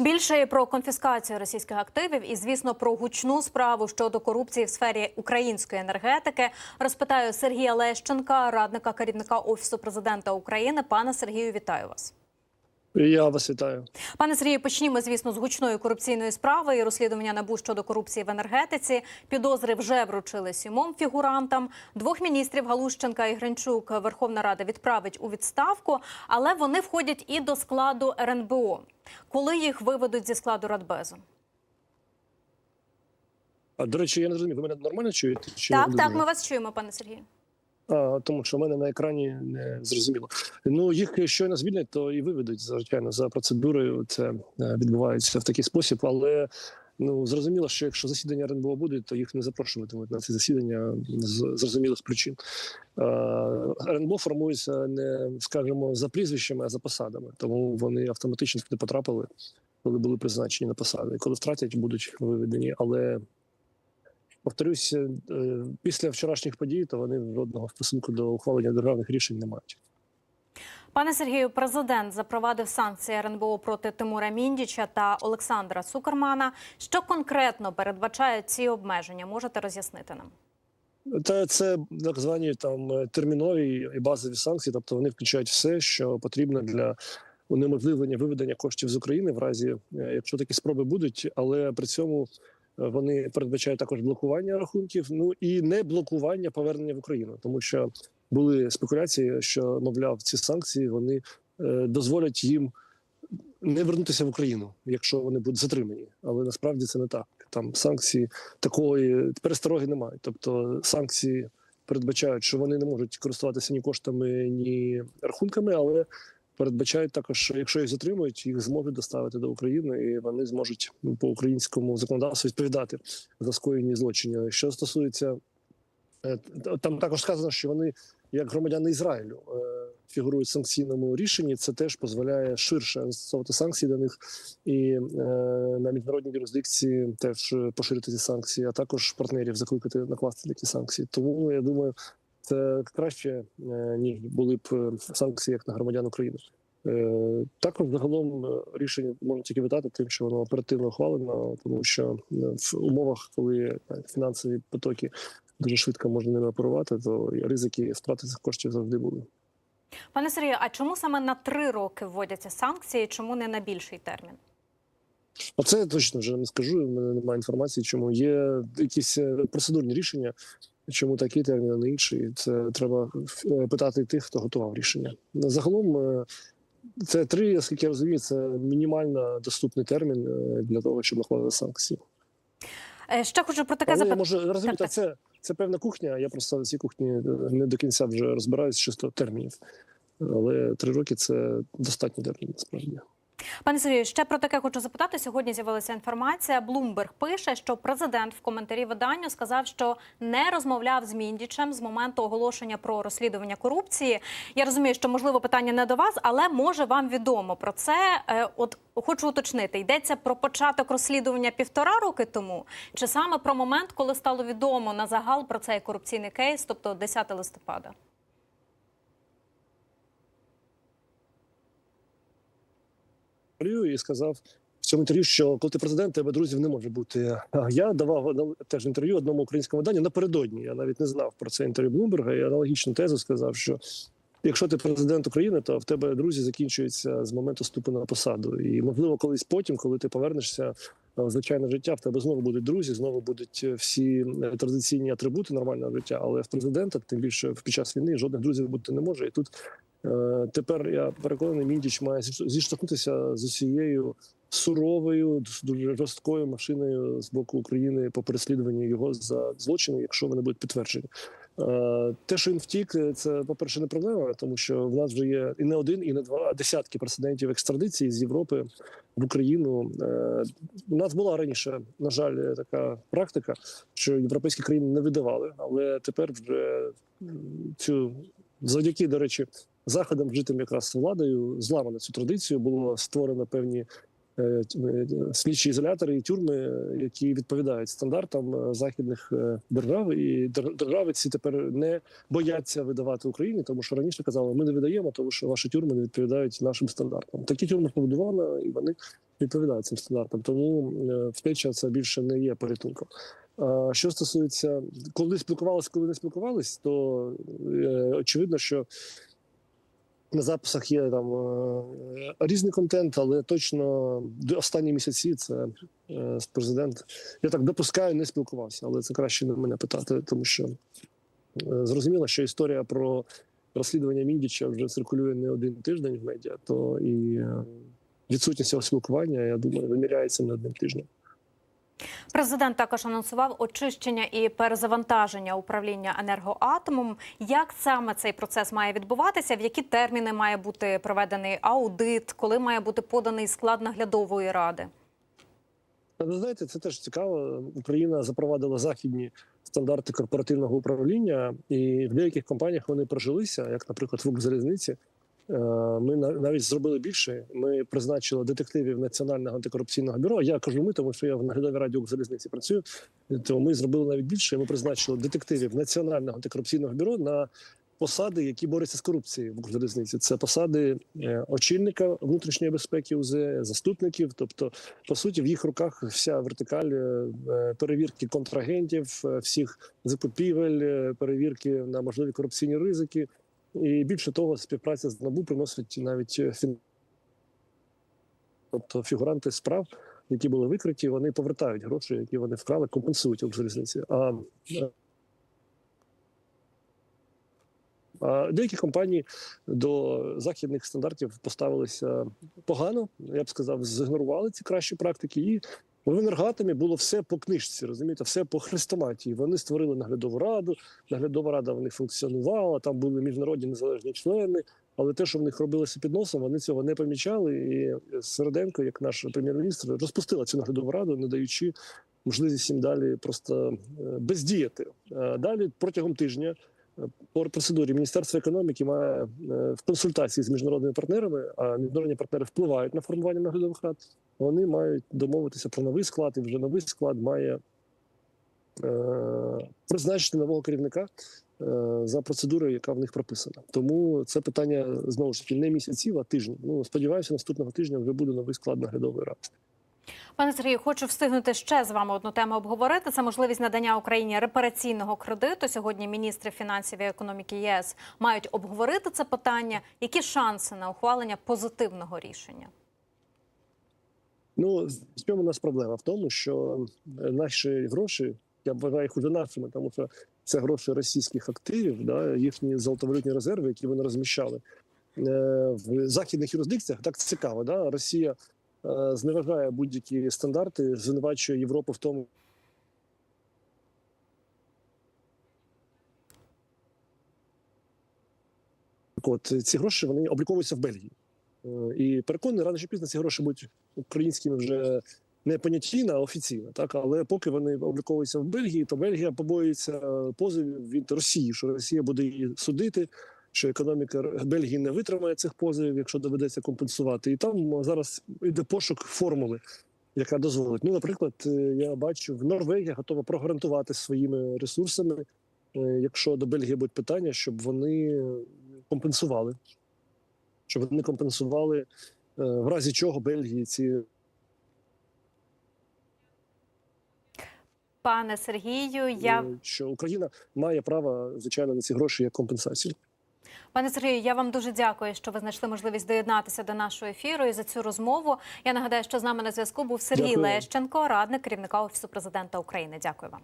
Більше про конфіскацію російських активів і, звісно, про гучну справу щодо корупції в сфері української енергетики розпитаю Сергія Лещенка, радника керівника офісу президента України. Пане Сергію, вітаю вас. Я вас вітаю. Пане Сергію, почнімо, звісно, з гучної корупційної справи і розслідування набу щодо корупції в енергетиці. Підозри вже вручили сімом фігурантам. Двох міністрів Галущенка і Гринчук Верховна Рада відправить у відставку, але вони входять і до складу РНБО. Коли їх виведуть зі складу Радбезу? А до речі, я не розумію, ви мене нормально чуєте? Чи Так, так, ми вас чуємо, пане Сергію. Тому що в мене на екрані не зрозуміло. Ну їх щойно звільнять, то і виведуть звичайно за процедурою. Це е, відбувається в такий спосіб, але. Ну зрозуміло, що якщо засідання РНБО буде, то їх не запрошуватимуть на ці засідання з зрозумілих причин. Е, РНБО формується не скажімо за прізвищами, а за посадами, тому вони автоматично туди потрапили, коли були призначені на посади. Коли втратять, будуть виведені. Але повторюсь, е, після вчорашніх подій, то вони жодного стосунку до ухвалення державних рішень не мають. Пане Сергію, президент запровадив санкції РНБО проти Тимура Міндіча та Олександра Цукермана. Що конкретно передбачають ці обмеження? Можете роз'яснити нам? Та це так звані там е, термінові і базові санкції, тобто вони включають все, що потрібно для унеможливлення виведення коштів з України, в разі е, якщо такі спроби будуть, але при цьому вони передбачають також блокування рахунків, ну і не блокування повернення в Україну, тому що були спекуляції, що мовляв ці санкції вони е, дозволять їм не вернутися в Україну, якщо вони будуть затримані. Але насправді це не так. Там санкції такої перестороги немає. Тобто санкції передбачають, що вони не можуть користуватися ні коштами, ні рахунками, але передбачають також, що якщо їх затримують, їх зможуть доставити до України, і вони зможуть ну, по українському законодавству відповідати за скоєні злочини. Що стосується е, там, також сказано, що вони як громадяни Ізраїлю е, фігурують санкційному рішенні. Це теж дозволяє ширше застосовувати санкції до них і е, на міжнародній юрисдикції теж поширити ці санкції, а також партнерів закликати накласти такі санкції. Тому я думаю, це краще е, ніж були б е, санкції як на громадян України. Е, Також загалом рішення можна тільки вітати тим, що воно оперативно ухвалено, тому що в умовах, коли фінансові потоки дуже швидко можна ними оперувати, то ризики втрати цих коштів завжди були. Пане Сергію, а чому саме на три роки вводяться санкції? Чому не на більший термін? Оце я точно вже не скажу. У мене немає інформації, чому є якісь процедурні рішення, чому такий термін, а не інший. Це треба е, питати тих, хто готував рішення. Загалом е, це три, оскільки я розумію, це мінімально доступний термін е, для того, щоб накладати санкції. Ще хочу про таке запитання. можу розуміти, це, це певна кухня. Я просто на цій кухні не до кінця вже розбираюсь чисто термінів. Але три роки це достатньо термін, насправді. Пане Сергію, ще про таке хочу запитати. Сьогодні з'явилася інформація. Блумберг пише, що президент в коментарі виданню сказав, що не розмовляв з Міндічем з моменту оголошення про розслідування корупції. Я розумію, що можливо питання не до вас, але може вам відомо про це. Е, От хочу уточнити, йдеться про початок розслідування півтора роки тому, чи саме про момент, коли стало відомо на загал про цей корупційний кейс, тобто 10 листопада. Інтерв'ю і сказав в цьому інтерв'ю, що коли ти президент, тебе друзів не може бути. Я давав теж інтерв'ю одному українському виданню напередодні. Я навіть не знав про це інтерв'ю Блумберга. І аналогічну тезу сказав, що якщо ти президент України, то в тебе друзі закінчуються з моменту вступу на посаду. І можливо, колись потім, коли ти повернешся. в Звичайне життя в тебе знову будуть друзі, знову будуть е, всі е, традиційні атрибути нормального життя. Але в президента, тим більше під час війни, жодних друзів бути не може. І тут Е, Тепер я переконаний, Міндіч має зіш- зіштовхнутися з усією суровою, дуже жорсткою машиною з боку України по переслідуванню його за злочини, якщо вони будуть підтверджені. Е, Те, що він втік, це по перше не проблема, тому що в нас вже є і не один, і не два, а десятки прецедентів екстрадиції з Європи в Україну. Е, У нас була раніше, на жаль, така практика, що європейські країни не видавали, але тепер вже цю завдяки, до речі, заходам вжитим якраз владою зламано цю традицію. Було створено певні е, е, слідчі ізолятори і тюрми, які відповідають стандартам е, західних держав, і дер- держави ці тепер не бояться видавати Україні, тому що раніше казали, ми не видаємо, тому що ваші тюрми не відповідають нашим стандартам. Такі тюрми побудували, і вони відповідають цим стандартам. Тому втеча це більше не є порятунком. Що стосується, коли спілкувалися, коли не спілкувались, то очевидно, що на записах є там е, різний контент, але точно останні місяці це е, президент. Я так допускаю, не спілкувався, але це краще не мене питати, тому що е, зрозуміло, що історія про розслідування Міндіча вже циркулює не один тиждень в медіа, то і відсутність цього спілкування, я думаю, виміряється не одним тижнем. Президент також анонсував очищення і перезавантаження управління енергоатомом. Як саме цей процес має відбуватися? В які терміни має бути проведений аудит, коли має бути поданий склад наглядової ради? Ви знаєте, це теж цікаво. Україна запровадила західні стандарти корпоративного управління, і в деяких компаніях вони прожилися, як, наприклад, в Укрзалізниці. Е, Ми на- навіть зробили більше. Ми призначили детективів Національного антикорупційного бюро. Я кажу ми, тому що я в наглядовій раді Укрзалізниці працюю. То ми зробили навіть більше. Ми призначили детективів Національного антикорупційного бюро на посади, які борються з корупцією в Укрзалізниці. Це посади е, очільника внутрішньої безпеки УЗ, заступників, тобто по суті, в їх руках вся вертикаль е, перевірки контрагентів, всіх закупівель, перевірки на можливі корупційні ризики. І більше того, співпраця з НАБУ приносить навіть е, тобто фігуранти справ, які були викриті, вони повертають гроші, які вони вкрали, компенсують е, а деякі компанії до західних стандартів поставилися погано. Я б сказав, зігнорували ці кращі практики. І в енергоатомі було все по книжці, розумієте, все по хрестоматії. Вони створили наглядову раду. Наглядова рада в них функціонувала. Там були міжнародні незалежні члени. Але те, що в них робилося під носом, вони цього не помічали. І Середенко, як наш прем'єр-міністр, розпустила цю наглядову раду, не даючи можливість їм далі просто е, бездіяти. Е, Далі протягом тижня по процедурі Міністерство економіки має е, в консультації з міжнародними партнерами, а міжнародні партнери впливають на формування наглядових рад. Вони мають домовитися про новий склад, і вже новий склад має е, призначити нового керівника е, за процедурою, яка в них прописана. Тому це питання знову ж таки не місяців, а тижнів. Ну сподіваюся, наступного тижня вже буде новий склад наглядової ради. Пане Сергію, хочу встигнути ще з вами одну тему обговорити. Це можливість надання Україні репараційного кредиту. Сьогодні міністри фінансів і економіки ЄС мають обговорити це питання. Які шанси на ухвалення позитивного рішення? Ну в чому у нас проблема? В тому, що е, наші гроші, я вважаю їх уже нашими, тому що це гроші російських активів, да, їхні золотовалютні резерви, які вони розміщали е, в західних юрисдикціях. Так цікаво, да? Росія е, зневажає будь-які стандарти, звинувачує Європу в тому. От ці гроші вони обліковуються в Бельгії. Е, І переконаний, рано чи пізно ці гроші будуть українськими вже не понятійно, а офіційно. Так, але поки вони обліковуються в Бельгії, то Бельгія побоюється е, позовів від Росії, що Росія буде її судити, що економіка Бельгії не витримає цих позовів, якщо доведеться компенсувати. І там зараз йде пошук формули. Яка дозволить. Ну, наприклад, е, я бачу, в Норвегія готова прогарантувати своїми ресурсами, е, якщо до Бельгії будуть питання, щоб вони компенсували щоб вони компенсували е, в разі чого Бельгії ці Пане Сергію, я е, що Україна має право звичайно на ці гроші як компенсацію. Пане Сергію, я вам дуже дякую, що ви знайшли можливість доєднатися до нашого ефіру і за цю розмову. Я нагадаю, що з нами на зв'язку був Сергій Дякую. Лещенко, радник керівника офісу президента України. Дякую вам.